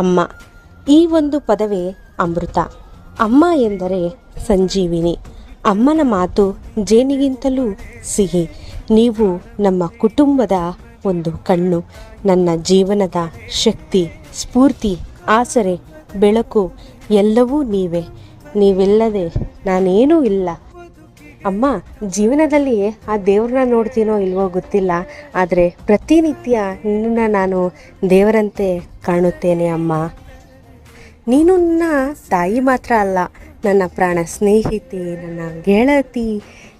ಅಮ್ಮ, ಈ ಒಂದು ಪದವೇ ಅಮೃತ. ಅಮ್ಮ ಎಂದರೆ ಸಂಜೀವಿನಿ. ಅಮ್ಮನ ಮಾತು ಜೇನಿಗಿಂತಲೂ ಸಿಹಿ. ನೀವು ನಮ್ಮ ಕುಟುಂಬದ ಒಂದು ಕಣ್ಣು, ನನ್ನ ಜೀವನದ ಶಕ್ತಿ, ಸ್ಫೂರ್ತಿ, ಆಸರೆ, ಬೆಳಕು, ಎಲ್ಲವೂ ನೀವೇ. ನೀವಿಲ್ಲದೆ ನಾನೇನೂ ಇಲ್ಲ. ಅಮ್ಮ ಜೀವನದಲ್ಲಿ ಆ ದೇವ್ರನ್ನ ನೋಡ್ತೀನೋ ಇಲ್ವೋ ಗೊತ್ತಿಲ್ಲ, ಆದರೆ ಪ್ರತಿನಿತ್ಯ ನಿನ್ನನ್ನು ನಾನು ದೇವರಂತೆ ಕಾಣುತ್ತೇನೆ ಅಮ್ಮ. ನೀನು ನನ್ನ ತಾಯಿ ಮಾತ್ರ ಅಲ್ಲ, ನನ್ನ ಪ್ರಾಣ ಸ್ನೇಹಿತೆ, ನನ್ನ ಗೆಳತಿ,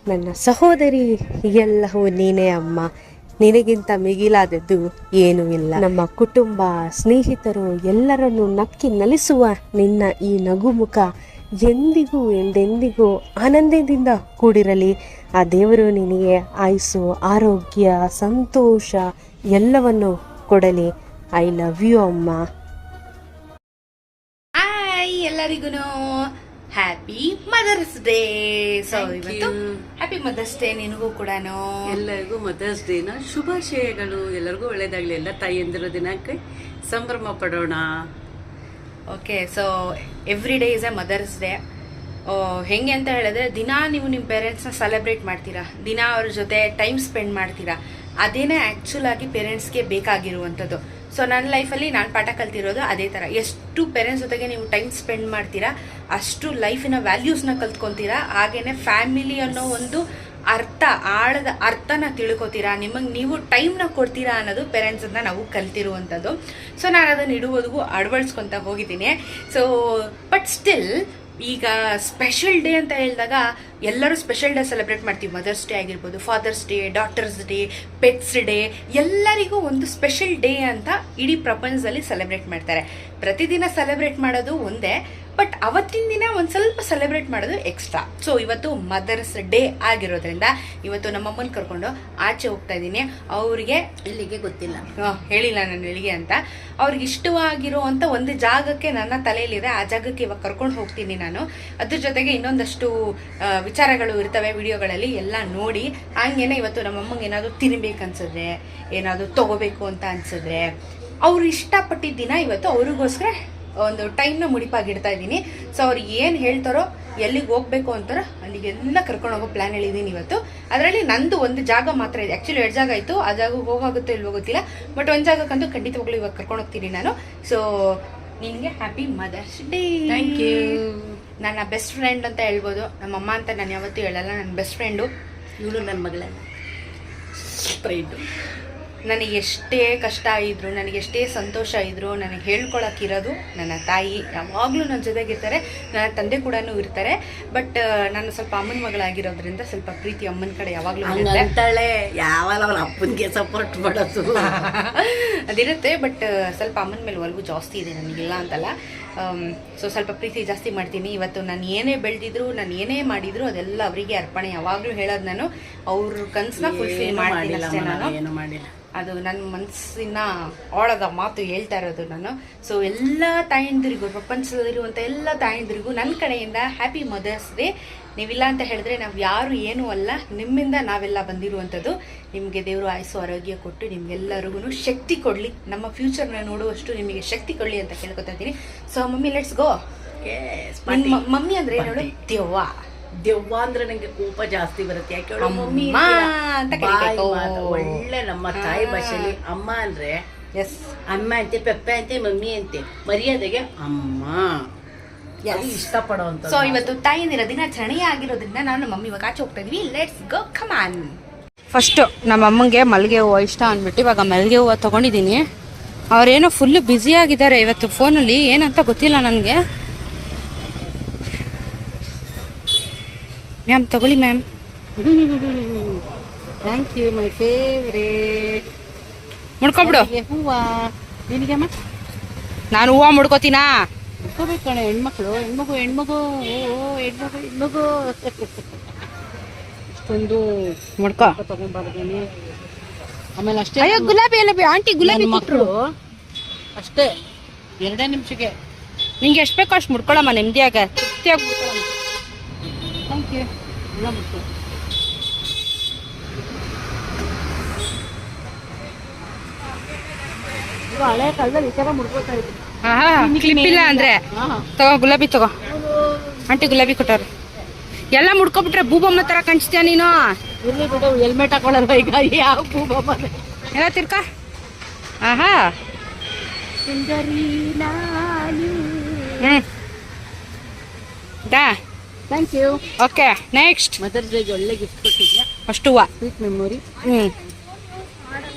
ನನ್ನ ಸಹೋದರಿ ಎಲ್ಲವೂ ನೀನೇ ಅಮ್ಮ. ನಿನಗಿಂತ ಮಿಗಿಲಾದದ್ದು ಏನೂ ಇಲ್ಲ. ನಮ್ಮ ಕುಟುಂಬ ಸ್ನೇಹಿತರು ಎಲ್ಲರನ್ನು ನಕ್ಕಿ ನಲಿಸುವ ನಿನ್ನ ಈ ನಗುಮುಖ ಎಂದಿಗೂ ಎಂದೆಂದಿಗೂ ಆನಂದದಿಂದ ಕೂಡಿರಲಿ. ಆ ದೇವರು ನಿನಗೆ ಆಯುಸ್ಸು ಆರೋಗ್ಯ ಸಂತೋಷ ಎಲ್ಲವನ್ನು ಕೊಡಲಿ. ಐ ಲವ್ ಯು ಅಮ್ಮ. ಹಾಯ್ ಎಲ್ಲರಿಗೂ happy mother's day so Thank ಇವತ್ತು ಹ್ಯಾಪಿ ಮದರ್ಸ್ ಡೇ ನಿನಗೂ ಕೂಡ ಎಲ್ಲರಿಗೂ ಮದರ್ಸ್ ಡೇನ ಶುಭಾಶಯಗಳು. ಎಲ್ಲರಿಗೂ ಒಳ್ಳೇದಾಗಲಿ. ಎಲ್ಲ ತಾಯಿಯಂದಿರೋ ದಿನಕ್ಕೆ ಸಂಭ್ರಮ ಪಡೋಣ. Okay so every day is a mother's day ಹೆಂಗೆ ಅಂತ ಹೇಳಿದ್ರೆ, ದಿನಾ ನೀವು ನಿಮ್ಮ ಪೇರೆಂಟ್ಸ್ನ ಸೆಲೆಬ್ರೇಟ್ ಮಾಡ್ತೀರಾ? ದಿನ ಅವ್ರ ಜೊತೆ ಟೈಮ್ ಸ್ಪೆಂಡ್ ಮಾಡ್ತೀರಾ? ಅದೇನೇ ಆ್ಯಕ್ಚುಲ್ ಆಗಿ ಪೇರೆಂಟ್ಸ್ಗೆ ಬೇಕಾಗಿರುವಂಥದ್ದು. ಸೊ ನನ್ನ ಲೈಫಲ್ಲಿ ನಾನು ಪಾಠ ಕಲ್ತಿರೋದು ಅದೇ ಥರ ಎಷ್ಟು ಪೇರೆಂಟ್ಸ್ ಜೊತೆಗೆ ನೀವು ಟೈಮ್ ಸ್ಪೆಂಡ್ ಮಾಡ್ತೀರಾ, ಅಷ್ಟು ಲೈಫಿನ ವ್ಯಾಲ್ಯೂಸ್ನ ಕಲ್ತ್ಕೊತೀರಾ. ಹಾಗೇ ಫ್ಯಾಮಿಲಿ ಅನ್ನೋ ಒಂದು ಅರ್ಥ, ಆಳದ ಅರ್ಥನ ತಿಳ್ಕೊತೀರಾ? ನಿಮಗೆ ನೀವು ಟೈಮ್ನ ಕೊಡ್ತೀರಾ ಅನ್ನೋದು ಪೇರೆಂಟ್ಸನ್ನ ನಾವು ಕಲ್ತಿರುವಂಥದ್ದು. ಸೊ ನಾನು ಅದನ್ನು ಇಡುವುದಿಗೂ ಅಳವಡಿಸ್ಕೊತ ಹೋಗಿದ್ದೀನಿ. ಸೊ, ಬಟ್ ಸ್ಟಿಲ್, ಈಗ ಸ್ಪೆಷಲ್ ಡೇ ಅಂತ ಹೇಳಿದಾಗ ಎಲ್ಲರೂ ಸ್ಪೆಷಲ್ ಡೇ ಸೆಲೆಬ್ರೇಟ್ ಮಾಡ್ತೀವಿ. ಮದರ್ಸ್ ಡೇ ಆಗಿರ್ಬೋದು, father's day, daughter's day, pet's day, ಎಲ್ಲರಿಗೂ ಒಂದು ಸ್ಪೆಷಲ್ ಡೇ ಅಂತ ಇಡೀ ಪ್ರಪಂಚದಲ್ಲಿ ಸೆಲೆಬ್ರೇಟ್ ಮಾಡ್ತಾರೆ. ಪ್ರತಿದಿನ ಸೆಲೆಬ್ರೇಟ್ ಮಾಡೋದು ಒಂದೇ. ಬಟ್ ಅವತ್ತಿನ ದಿನ ಒಂದು ಸ್ವಲ್ಪ ಸೆಲೆಬ್ರೇಟ್ ಮಾಡೋದು ಎಕ್ಸ್ಟ್ರಾ ಸೊ ಇವತ್ತು ಮದರ್ಸ್ ಡೇ ಆಗಿರೋದ್ರಿಂದ ಇವತ್ತು ನಮ್ಮಮ್ಮನ ಕರ್ಕೊಂಡು ಆಚೆ ಹೋಗ್ತಾ ಇದ್ದೀನಿ. ಅವರಿಗೆ ಇಲ್ಲಿಗೆ ಗೊತ್ತಿಲ್ಲ. ಹೇಳಿಲ್ಲ ನಾನು ಇಲ್ಲಿಗೆ ಅಂತ. ಅವ್ರಿಗೆ ಇಷ್ಟವಾಗಿರೋ ಅಂತ ಒಂದು ಜಾಗಕ್ಕೆ ನನ್ನ ತಲೆಯಲ್ಲಿದೆ. ಆ ಜಾಗಕ್ಕೆ ಇವಾಗ ಕರ್ಕೊಂಡು ಹೋಗ್ತೀನಿ ನಾನು. ಅದ್ರ ಜೊತೆಗೆ ಇನ್ನೊಂದಷ್ಟು ವಿಚಾರಗಳು ಇರ್ತವೆ ವಿಡಿಯೋಗಳಲ್ಲಿ ಎಲ್ಲ ನೋಡಿ. ಹಂಗೇನೆ ಇವತ್ತು ನಮ್ಮಮ್ಮಂಗೆ ಏನಾದರೂ ತಿನ್ಬೇಕು ಅನ್ಸಿದ್ರೆ ಏನಾದರೂ ತಗೋಬೇಕು ಅಂತ ಅನ್ಸಿದ್ರೆ ಅವ್ರು ಇಷ್ಟಪಟ್ಟಿದ್ದ ದಿನ ಇವತ್ತು ಅವ್ರಿಗೋಸ್ಕರ ಒಂದು ಟೈಮ್ನ ಮುಡಿಪಾಗಿಡ್ತಾ ಇದ್ದೀನಿ. ಸೊ ಅವ್ರು ಏನು ಹೇಳ್ತಾರೋ ಎಲ್ಲಿಗೆ ಹೋಗ್ಬೇಕು ಅಂತಾರೋ ಅಲ್ಲಿಗೆಲ್ಲ ಕರ್ಕೊಂಡು ಹೋಗೋ ಪ್ಲಾನ್ ಹೇಳಿದ್ದೀನಿ ಇವತ್ತು. ಅದರಲ್ಲಿ ನಂದು ಒಂದು ಜಾಗ ಮಾತ್ರ ಇದೆ. ಆ್ಯಕ್ಚುಲಿ ಎರಡು ಜಾಗ ಇತ್ತು ಆ ಜಾಗ ಹೋಗಾಗುತ್ತೋ ಇಲ್ವೋ ಗೊತ್ತಿಲ್ಲ. ಬಟ್ ಒಂದು ಜಾಗಕ್ಕಂತೂ ಖಂಡಿತವಾಗ್ಲೂ ಇವಾಗ ಕರ್ಕೊಂಡು ಹೋಗ್ತೀನಿ ನಾನು. ಸೊ ನಿನಗೆ happy mother's day thank you ನನ್ನ ಬೆಸ್ಟ್ ಫ್ರೆಂಡ್ ಅಂತ ಹೇಳ್ಬೋದು. ನಮ್ಮಮ್ಮ ಅಂತ ನಾನು ಯಾವತ್ತೂ ಹೇಳಲ್ಲ. ನನ್ನ ಬೆಸ್ಟ್ ಫ್ರೆಂಡು ಇವಳು ನನ್ನ ಮಗಳ. ಫ್ರೈಡು ನನಗೆ ಎಷ್ಟೇ ಕಷ್ಟ ಇದ್ರು ನನಗೆ ಎಷ್ಟೇ ಸಂತೋಷ ಇದ್ರು ನನಗೆ ಹೇಳ್ಕೊಳಕ್ಕಿರೋದು ನನ್ನ ತಾಯಿ. ಯಾವಾಗಲೂ ನನ್ನ ಜೊತೆಗಿರ್ತಾರೆ ನನ್ನ ತಂದೆ ಕೂಡ ಇರ್ತಾರೆ. ಬಟ್ ನಾನು ಸ್ವಲ್ಪ ಅಮ್ಮನ ಮಗಳಾಗಿರೋದ್ರಿಂದ ಸ್ವಲ್ಪ ಪ್ರೀತಿ ಅಮ್ಮನ ಕಡೆ ಯಾವಾಗಲೂ ಹಂಗಂತಾಳೆ. ಯಾವಾಗ ಅಪ್ಪನಿಗೆ ಸಪೋರ್ಟ್ ಮಾಡೋದು ಅದಿರುತ್ತೆ ಬಟ್ ಸ್ವಲ್ಪ ಅಮ್ಮನ ಮೇಲೆ ಒಲವು ಜಾಸ್ತಿ ಇದೆ ನನಗಿಲ್ಲ ಅಂತಲ್ಲ. ಸೊ ಸ್ವಲ್ಪ ಪ್ರೀತಿ ಜಾಸ್ತಿ ಮಾಡ್ತೀನಿ. ಇವತ್ತು ನಾನು ಏನೇ ಬೆಳೆದಿದ್ರು ನಾನು ಏನೇ ಮಾಡಿದ್ರು ಅದೆಲ್ಲ ಅವರಿಗೆ ಅರ್ಪಣೆ. ಯಾವಾಗಲೂ ಹೇಳೋದು ನಾನು ಅವ್ರ ಕನಸನ್ನ ಫುಲ್ಫಿಲ್ ಮಾಡಿ ಮಾಡಿಲ್ಲ ನಾನು. ಮಾಡಿಲ್ಲ. ಅದು ನನ್ನ ಮನಸ್ಸಿನ ಆಳದ ಮಾತು ಹೇಳ್ತಾ ಇರೋದು ನಾನು. ಸೊ ಎಲ್ಲ ತಾಯಂದಿರಿಗೂ ಪ್ರಪಂಚದಲ್ಲಿರುವಂಥ ಎಲ್ಲ ತಾಯಂದಿರಿಗೂ ನನ್ನ ಕಡೆಯಿಂದ ಹ್ಯಾಪಿ ಮದರ್ಸ್ ಡೇ ನೀವಿಲ್ಲ ಅಂತ ಹೇಳಿದ್ರೆ ನಾವು ಯಾರು ಏನೂ ಅಲ್ಲ. ನಿಮ್ಮಿಂದ ನಾವೆಲ್ಲ ಬಂದಿರುವಂಥದ್ದು ನಿಮಗೆ ದೇವರು ಆಯಸ್ಸು ಆರೋಗ್ಯ ಕೊಟ್ಟು ನಿಮ್ಗೆಲ್ಲರಿಗೂ ಶಕ್ತಿ ಕೊಡಲಿ. ನಮ್ಮ ಫ್ಯೂಚರ್ನ ನೋಡುವಷ್ಟು ನಿಮಗೆ ಶಕ್ತಿ ಕೊಡಲಿ ಅಂತ ಕೇಳ್ಕೊತಾ ಇದ್ದೀನಿ. So mummy let's go mummy ಅಂದ್ರೆ ಏನು. ದೆವ್ವ. ದೆವ್ವ ಅಂದ್ರೆ ನಂಗೆ ಕೋಪ ಜಾಸ್ತಿ ಬರುತ್ತೆ. ಯಾಕೆ? ಮಮ್ಮಿ ಅಂತ ಒಳ್ಳೆ ನಮ್ಮ ತಾಯಿ ಭಾಷೆಯಲ್ಲಿ ಅಮ್ಮ ಅಂದ್ರೆ ಎಸ್ ಅಮ್ಮ ಅಂತೆ ಪೆಪ್ಪೆ ಅಂತೆ ಮಮ್ಮಿ ಅಂತೆ. ಮರ್ಯಾದೆಗೆ ಅಮ್ಮ. ಸೊ ಇವತ್ತು ತಾಯಿಯಂದಿರ ದಿನಾಚರಣೆ ಆಗಿರೋದ್ರಿಂದ ನಾನು ಮಮ್ಮಿ ಇವಾಗ ಆಚೆ ಹೋಗ್ತಾ ಇದೀವಿ. ಲೆಟ್ಸ್ ಗೋ ಕಮಾನ್ ಫಸ್ಟು ನಮ್ಮ ಅಮ್ಮಂಗೆ ಮಲ್ಲಿಗೆ ಹೂವು ಇಷ್ಟ ಅಂದ್ಬಿಟ್ಟು ಇವಾಗ ಮಲ್ಲಿಗೆ ಹೂವು ತಗೊಂಡಿದ್ದೀನಿ. ಅವರೇನೋ ಫುಲ್ಲು ಬ್ಯುಸಿ ಆಗಿದ್ದಾರೆ ಇವತ್ತು ಫೋನಲ್ಲಿ ಏನಂತ ಗೊತ್ತಿಲ್ಲ ನನಗೆ. ಮ್ಯಾಮ್ ತಗೊಳ್ಳಿ ma'am thank you my favourite ಮುಡ್ಕೊಬಿಡು ಹೂವು. ನಿನಗೆ ಅಮ್ಮ? ನಾನು ಹೂವು ಮುಡ್ಕೋತೀನಾ? ಇಟ್ಕೋಬೇಕು ಕಣೆ ಹೆಣ್ಮಕ್ಳು. ಹೆಣ್ಮಗು ಹೆಣ್ಮಗು ಓ ಹೆಣ್ಮಗು ಹೆಣ್ಮಗು. ಇಷ್ಟೊಂದು ಮಡ್ಕ ತಗೊಂಡ್ಬಾರ್ದೇನೆ ಆಮೇಲೆ ಅಷ್ಟೇ ಅಯ್ಯೋ ಗುಲಾಬಿ ಎಲ್ಲ ಬೇ- ಆಂಟಿ ಗುಲಾಬಿ ಮಕ್ಕಳು ಅಷ್ಟೇ ಎರಡೇ ನಿಮಿಷಕ್ಕೆ. ನಿಂಗೆ ಎಷ್ಟು ಬೇಕೋ ಅಷ್ಟು ಮುಡ್ಕೊಳಮ್ಮ ನೆಮ್ಮದಿಯಾಗ. ತೃಪ್ತಿಯಾಗಿ ಮುಡ್ಕೊಳಮ್ಮ. ಥ್ಯಾಂಕ್ ಯು ಎಲ್ಲ ಹಳೆ ಕಾಲದಲ್ಲಿ ಈ ಥರ ಆಹಾ ಕ್ಲಿಪ್ ಇಲ್ಲ ಅಂದ್ರೆ. ತಗೋ ಗುಲಾಬಿ ತಗೋ. ಆಂಟಿ ಗುಲಾಬಿ ಕೊಟ್ಟವ್ರು. ಎಲ್ಲ ಮುಡ್ಕೊಬಿಟ್ರೆ ಭೂಬೊಮ್ಮ ತರ ಕಾಣಿಸ್ತೀಯ ನೀನು? ಹೆಲ್ಮೆಟ್ ಹಾಕೊಳ್ಳಲ್ವ ಈಗ. ಯಾವ ಭೂಬಮ್ಮ ಎಲ್ಲ ತಿರ್ಕ. ಆಹಾ. ದಾ. Thank you okay next mother's ಡೇಗೆ ಒಳ್ಳೆ ಗಿಫ್ಟ್ ಕೊಟ್ಟಿದ್ಯಾ? ಅಷ್ಟು ಸ್ವೀಟ್ ಮೆಮೊರಿ ಹ್ಞೂ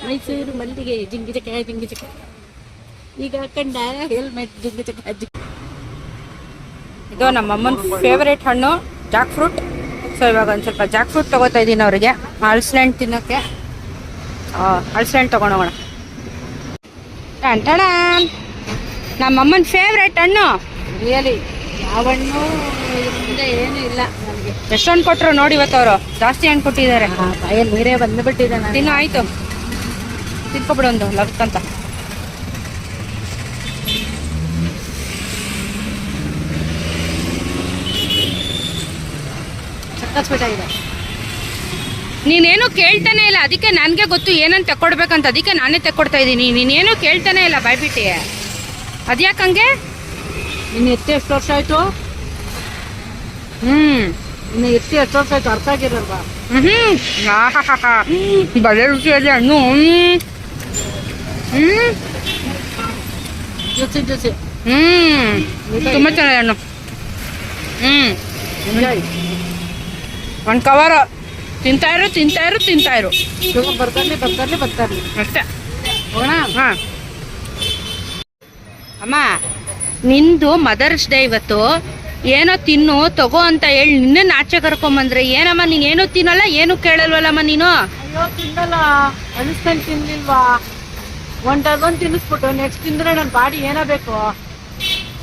ಮೈಸೂರು ಮಲ್ಲಿಗೆ ಜಿಂಗಿಜಕ್ಕೆ ಜಿಂಗಿಜಕ್ಕೆ ಈಗ ಹಾಕೊಂಡ ಹೆಲ್ಮೆಟ್ ಜಿಂಗಿ ಇದು ನಮ್ಮ ಅಮ್ಮನ ಫೇವರೇಟ್ ಹಣ್ಣು ಜಾಕ್ ಫ್ರೂಟ್ ಸೊ ಇವಾಗ ಒಂದು ಸ್ವಲ್ಪ ಜಾಕ್ ಫ್ರೂಟ್ ತಗೋತಾ ಇದ್ದೀನಿ ಅವರಿಗೆ. ಹಣ್ಣು ತಿನ್ನೋಕ್ಕೆ ಹಣ್ಣು ತಗೊಂಡೋಗೋಣ ಟಡಾನ್. ನಮ್ಮ ಅಮ್ಮನ ಫೇವ್ರೇಟ್ ಹಣ್ಣು. ರಿಯಲಿ ಯಾವ ಹಣ್ಣು ಮುಂದೆ ಏನು ಇಲ್ಲ ನನಗೆ. ಎಷ್ಟು ಹಣ್ಣು ಕೊಟ್ಟರು ನೋಡಿ ಇವತ್ತು ಅವರು. ಜಾಸ್ತಿ ಹಣ್ಣು ಕೊಟ್ಟಿದ್ದಾರೆ. ಬಾಯಲ್ಲಿ ನೀರೇ ಬಂದುಬಿಟ್ಟಿದ್ದಾನೆ ತಿನ್ನು ಆಯ್ತು. ತಿನ್ಕೊಬಿಡು ಒಂದು ಲಗ್ತಂತ ನೀನೇನು ಕೇಳ್ತಾನೆ ಇಲ್ಲ. ಅದಕ್ಕೆ ನನಗೆ ಗೊತ್ತು ಏನಂತ ತಕ್ಕೊಡ್ಬೇಕಂತ. ಅದಕ್ಕೆ ನಾನೇ ತಕ್ಕೊಡ್ತಾ ಇದ್ದೀನಿ. ನೀನೇನು ಕೇಳ್ತಾನೆ ಇಲ್ಲ ಬಾಯ್ಬಿಟ್ಟಿ ಅದ್ಯಾಕಂಗೆ ಇನ್ನು ಎತ್ತಿ ಎಷ್ಟು ವರ್ಷ ಆಯಿತು? ಹ್ಮ್. ಇನ್ನು ಎತ್ತಿ ಎಷ್ಟು ವರ್ಷ ಆಯ್ತು? ಅರ್ಥ ಆಗಿರಲ್ವಾ? ಹ್ಮ್. ಆಹಾಹಾಹಾ. ಬಲೆ ರುಚಿಯಲ್ಲಿ ಹಣ್ಣು. ಹ್ಞೂ ಹ್ಮ್. ಜೊತೆ ಜೊತೆ ಹ್ಮ್. ತುಂಬ ಚೆನ್ನಾಗಿ ಹಣ್ಣು. ಹ್ಮ್. ಎಂಜಾಯ್. ಒಂದು ಕವರ್ ತಿಂತಾ ಇರು ತಿಂತಾ ಇರು ತಿಂತಾ ಇರು. ಬರ್ತಾರೆ ಬರ್ತಾರೆ ಬರ್ತಾರೆ ಅಷ್ಟೇ. ಹೋಗೋಣ? ಹಾಂ. ಅಮ್ಮ ನಿಂದು ಮದರ್ಸ್ ಡೇ ಇವತ್ತು. ಏನೋ ತಿನ್ನು ತಗೋ ಅಂತ ಹೇಳಿ ನಿನ್ನ ಆಚೆ ಕರ್ಕೊಂಬಂದ್ರೆ ಏನಮ್ಮ ನೀನ್ ಏನು ತಿನ್ನಲ್ಲ ಏನು ಕೇಳಲ್ವಲ್ಲಮ್ಮ ನೀನು? ಅಯ್ಯೋ ತಿನ್ನಲ್ಲ. ತಿನ್ಲಿಲ್ವಾ? ಒನ್ ಟರ್ಬನ್ ತಿನ್ನಿಸ್ಬಿಟ್ಟು ನೆಕ್ಸ್ಟ್ ತಿಂದ್ರೆ ನನ್ನ ಬಾಡಿ ಏನೋ ಬೇಕು?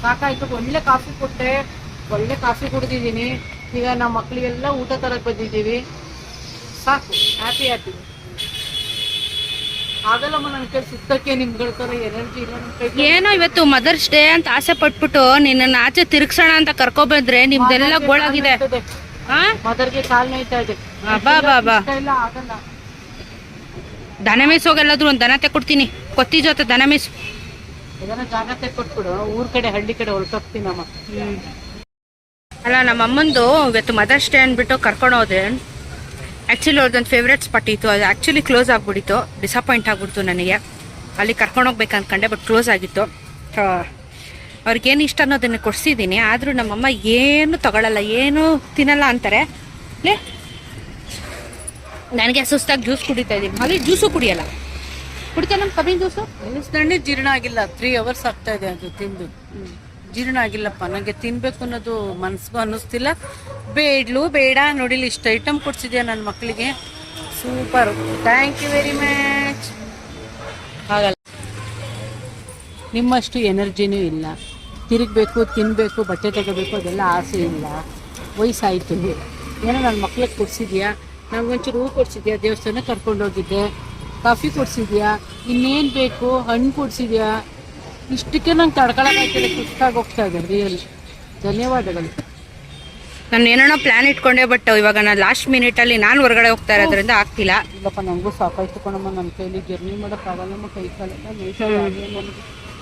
ಸಾಕಾಯ್ತು ಒಳ್ಳೆ ಕಾಫಿ ಕೊಟ್ಟೆ. ಒಳ್ಳೆ ಕಾಫಿ ಕುಡ್ದಿದ್ದೀನಿ. ಈಗ ನಮ್ಮ ಮಕ್ಕಳಿಗೆಲ್ಲ ಊಟ ತರಕ್ ಬಂದಿದ್ದೀವಿ. ಸಾಕು ಹ್ಯಾಪಿ ಹ್ಯಾಪಿ ಆಗಲ್ಲಮ್ಮ ನನ್ನ ಕೈ ಸುತ್ತಕ್ಕೆ ನಿಮ್ಗಳ ಥರ ಎನರ್ಜಿ ಇಲ್ಲ ನನ್ನ ಕೈ ಏನೋ ಇವತ್ತು ಮದರ್ಸ್ ಡೇ ಅಂತ ಆಸೆ ಪಟ್ಬಿಟ್ಟು ನಿನ್ನ ಆಚೆ ತಿರ್ಗ್ಸೋಣ ಅಂತ ಕರ್ಕೊಬಂದ್ರೆ ನಿಮ್ದೆಲ್ಲ ಗೋಳಾಗಿದೆ. ಹಾ? ಮದರ್ಗೆ ಕಾಲ್ ನೋಯ್ತಾ ಇದೆ. ಬಾ ಬಾ ಬಾ ಇಷ್ಟ ಇಲ್ಲ ಆಗಲ್ಲ. ದನ ಮೇಯ್ಸೋಗೆಲ್ಲಾದ್ರೂ ಒಂದು ದನ ತೆಕ್ಕೊಡ್ತೀನಿ. ಕೊತ್ತಿ ಜೊತೆ ದನ ಮೇಯ್ಸು. ಇದನ್ನ ಜಾಗ್ರತೆ ಕೊಟ್ಬಿಡು ಊರ್ ಕಡೆ ಹಳ್ಳಿ ಕಡೆ ಹೊರಟೋಗ್ತೀನಮ್ಮ ಅಲ್ಲ ನಮ್ಮ ಅಮ್ಮಂದು ಇವತ್ತು ಮದರ್ಸ್ ಡೇ ಅಂದ್ಬಿಟ್ಟು ಕರ್ಕೊಂಡು ಹೋದೆ. ಆ್ಯಕ್ಚುಲಿ ಅವ್ರದ್ದೊಂದು ಫೇವ್ರೇಟ್ ಸ್ಪಾಟ್ ಇತ್ತು. ಅದು ಆ್ಯಕ್ಚುಲಿ ಕ್ಲೋಸ್ ಆಗಿಬಿಡಿತ್ತು. ಡಿಸಪಾಯಿಂಟ್ ಆಗಿಬಿಡ್ತು ನನಗೆ. ಅಲ್ಲಿ ಕರ್ಕೊಂಡು ಹೋಗ್ಬೇಕು ಅನ್ಕೊಂಡೆ ಬಟ್ ಕ್ಲೋಸ್ ಆಗಿತ್ತು. ಅವ್ರಿಗೆ ಅವ್ರಿಗೇನು ಇಷ್ಟ ಅನ್ನೋದನ್ನು ಕೊಡಿಸಿದ್ದೀನಿ. ಆದರೂ ನಮ್ಮಮ್ಮ ಏನು ತಗೊಳ್ಳಲ್ಲ ಏನು ತಿನ್ನಲ್ಲ ಅಂತಾರೆ. ಲೇ ನನಗೆ ಸುಸ್ತಾಗಿ ಜ್ಯೂಸ್ ಕುಡಿತಾ ಇದ್ದೀನಿ. ಅಲ್ಲಿ ಜ್ಯೂಸು ಕುಡಿಯಲ್ಲ. ಕುಡಿತಾ ನಮ್ಮ ಕಬ್ಬಿನ ಜ್ಯೂಸು ನೆನೆಸ್ದಂಡೆ ಜೀರ್ಣ ಆಗಿಲ್ಲ. ತ್ರೀ ಅವರ್ಸ್ ಆಗ್ತಾ ಇದೆ ಅದು ತಿಂದು. ಜೀರ್ಣ ಆಗಿಲ್ಲಪ್ಪ ನನಗೆ ತಿನ್ಬೇಕು ಅನ್ನೋದು ಮನಸ್ಸು ಅನ್ನಿಸ್ತಿಲ್ಲ. ಬೇಡ್ಲು, ಬೇಡ ನೋಡಿಲಿ ಇಷ್ಟು ಐಟಮ್ ಕೊಡ್ಸಿದ್ಯಾ ನನ್ನ ಮಕ್ಕಳಿಗೆ super thank you very much ಹಾಗಲ್ಲ. ನಿಮ್ಮಷ್ಟು ಎನರ್ಜಿನೂ ಇಲ್ಲ. ತಿರುಗಬೇಕು ತಿನ್ನಬೇಕು ಬಟ್ಟೆ ತಗೋಬೇಕು, ಅದೆಲ್ಲ ಆಸೆ ಇಲ್ಲ. ವಯಸ್ಸಾಯಿತು. ಏನೋ ನನ್ನ ಮಕ್ಳಿಗೆ ಕೊಡ್ಸಿದ್ಯಾ? ನನಗೊಂಚೂರು ಹೂ ಕೊಡ್ಸಿದ್ಯಾ? ದೇವಸ್ಥಾನ ಕರ್ಕೊಂಡೋಗಿದ್ದೆ. ಕಾಫಿ ಕೊಡ್ಸಿದ್ಯಾ? ಇನ್ನೇನು ಬೇಕು? ಹಣ್ಣು ಕೊಡ್ಸಿದ್ಯಾ? ಇಷ್ಟಕ್ಕೆ ನಂಗೆ ತಡ್ಕೊಳಕ್ಕಾಗ್ತಿದೆ ಸುಸ್ತಾಗಿ ಹೋಗ್ತಾ ಇದೆ ರಿಯಲಿ ಧನ್ಯವಾದಗಳು. ನಾನು ಏನೇನೋ ಪ್ಲಾನ್ ಇಟ್ಕೊಂಡೆ ಬಟ್ ಇವಾಗ ನಾನು ಲಾಸ್ಟ್ ಮಿನಿಟಲ್ಲಿ ನಾನು ಹೊರಗಡೆ ಹೋಗ್ತಾ ಇರೋದ್ರಿಂದ ಆಗ್ತಿಲ್ಲ. ಇಲ್ಲಪ್ಪ ನನಗೂ ಸಾಕಾಯ್ತು ಕಣಮ್ಮ ನನ್ನ ಕೈಲಿ ಜರ್ನಿ ಮಾಡೋಕ್ಕಾಗಲ್ಲಮ್ಮ ಕೈ ಕಾಲೆಲ್ಲ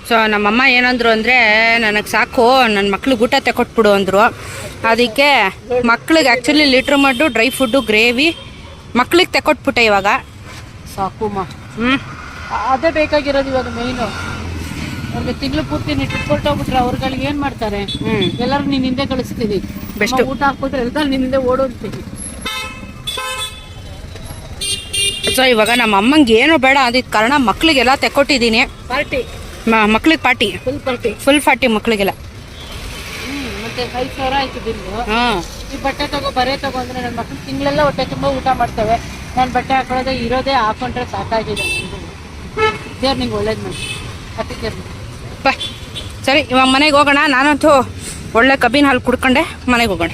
ಸೊ ನಮ್ಮಮ್ಮ ಏನಂದ್ರು ಅಂದರೆ ನನಗೆ ಸಾಕು ನನ್ನ ಮಕ್ಳಿಗೆ ಊಟ ತೆಕೊಟ್ಬಿಡು ಅಂದರು. ಅದಕ್ಕೆ ಮಕ್ಳಿಗೆ ಆ್ಯಕ್ಚುಲಿ ಲೀಟ್ರ್ ಮಡ್ಡು ಡ್ರೈ ಫುಡ್ಡು ಗ್ರೇವಿ ಮಕ್ಳಿಗೆ ತೆಕೊಟ್ಬಿಟ್ಟೆ ಇವಾಗ. ಸಾಕುಮ್ಮ. ಹ್ಞೂ ಅದೇ ಬೇಕಾಗಿರೋದು ಇವಾಗ ಮೇಯ್ನು ಅವ್ರಿಗೆ ತಿಂಗಳು ಪೂರ್ತಿ ನೀವು ಟ್ರಿಪ್ ಅವ್ರುಗಳಿಗೆ ಏನು ಮಾಡ್ತಾರೆ? ಎಲ್ಲರೂ ನೀನ್ ಹಿಂದೆ ಕಳಿಸ್ತೀವಿ ಬೆಸ್ಟ್. ಊಟ ಹಾಕ್ಬಿಟ್ರೆ ಎಲ್ಲ ನಿನ್ನ ಹಿಂದೆ ಓಡೋಗ್ತೀನಿ ಸೊ ಇವಾಗ ನಮ್ಮ ಅಮ್ಮಂಗೆ ಏನು ಬೇಡ ಅಂದಿದ್ದ ಕಾರಣ ಮಕ್ಳಿಗೆಲ್ಲ ತೆಕ್ಕೊಟ್ಟಿದ್ದೀನಿ. ಪಾರ್ಟಿ. ಮಕ್ಳಿಗೆ party. Full party. Full party ಮಕ್ಳಿಗೆಲ್ಲ. ಮತ್ತೆ ಐದು ಸಾವಿರ ಆಯ್ತು ಬಿಲ್ಲು. ಹಾಂ. ಈ ಬಟ್ಟೆ ತಗೋ ಬರೇ ತಗೋ ಅಂದ್ರೆ ನನ್ನ ಮಕ್ಳು ತಿಂಗಳೆಲ್ಲ ಹೊಟ್ಟೆ ತುಂಬ ಊಟ ಮಾಡ್ತವೆ. ನಾನು ಬಟ್ಟೆ ಹಾಕೊಳ್ಳೋದೇ ಇರೋದೇ ಹಾಕೊಂಡ್ರೆ ಸಾಕಾಗಿದೆ. ದೇವ್ರು ನಿಂಗೆ ಒಳ್ಳೇದು ಮಾಡಿ ಅತಿ ಜರ್ನಿ ಬಾ. ಸರಿ ಇವಾಗ ಮನೆಗೆ ಹೋಗೋಣ. ನಾನಂತೂ ಒಳ್ಳೆ ಕಬ್ಬಿನ ಹಾಲು ಕುಡ್ಕೊಂಡೆ ಮನೆಗೆ ಹೋಗೋಣ.